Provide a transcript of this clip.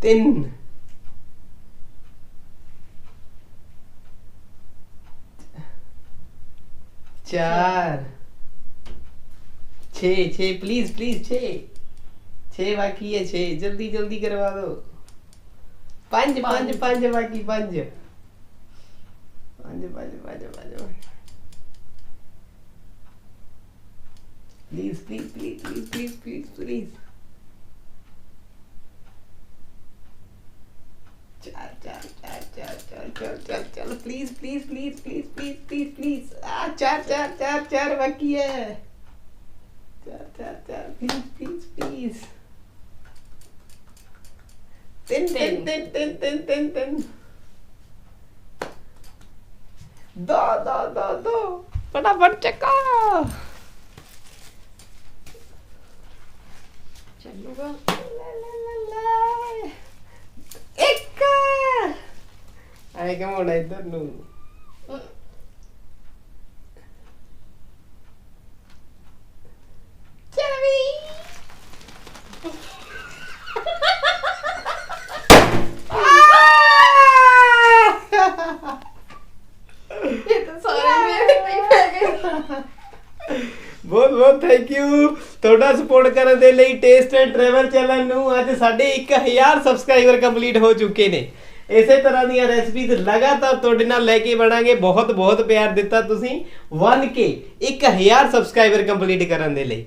thin चार छे छे प्लीज़ प्लीज़ छे छे बाकी है छे जल्दी जल्दी करवा दो पाँच पाँच पाँच बाकी पाँच पाँच पाँच पाँच पाँच please please please please please please please चल चल चल please please please please please please please आ चार चार चार चार बाकी है। चार चार चार प्लीज़ प्लीज़ प्लीज़ तीन तीन तीन। तीन तीन तीन तीन दो दो दो दो। फटाफट चक्का चलूगा। आए क्या मोड़ा इधर नु चल भी ਇਹ ਤਾਂ ਸਾਰੇ ਮੇਰੇ ਤੇ ਹੀ ਪੈ ਗਏ ਬਹੁਤ ਬਹੁਤ ਥੈਂਕ ਯੂ ਤੁਹਾਡਾ ਸਪੋਰਟ ਕਰਨ ਦੇ ਲਈ ਟੇਸਟ ਐਂਡ ਟਰੈਵਲ ਚੈਨਲ ਨੂੰ ਅੱਜ ਸਾਡੇ 1000 ਸਬਸਕ੍ਰਾਈਬਰ ਕੰਪਲੀਟ ਹੋ ਚੁੱਕੇ ਨੇ ਇਸੇ ਤਰ੍ਹਾਂ ਦੀਆਂ ਰੈਸਪੀਜ਼ ਲਗਾਤਾਰ ਤੁਹਾਡੇ ਨਾਲ ਲੈ ਕੇ ਬਣਾਂਗੇ। ਬਹੁਤ ਬਹੁਤ ਪਿਆਰ ਦਿੱਤਾ ਤੁਸੀਂ। 1k 1000 ਸਬਸਕ੍ਰਾਈਬਰ ਕੰਪਲੀਟ ਕਰਨ ਦੇ ਲਈ।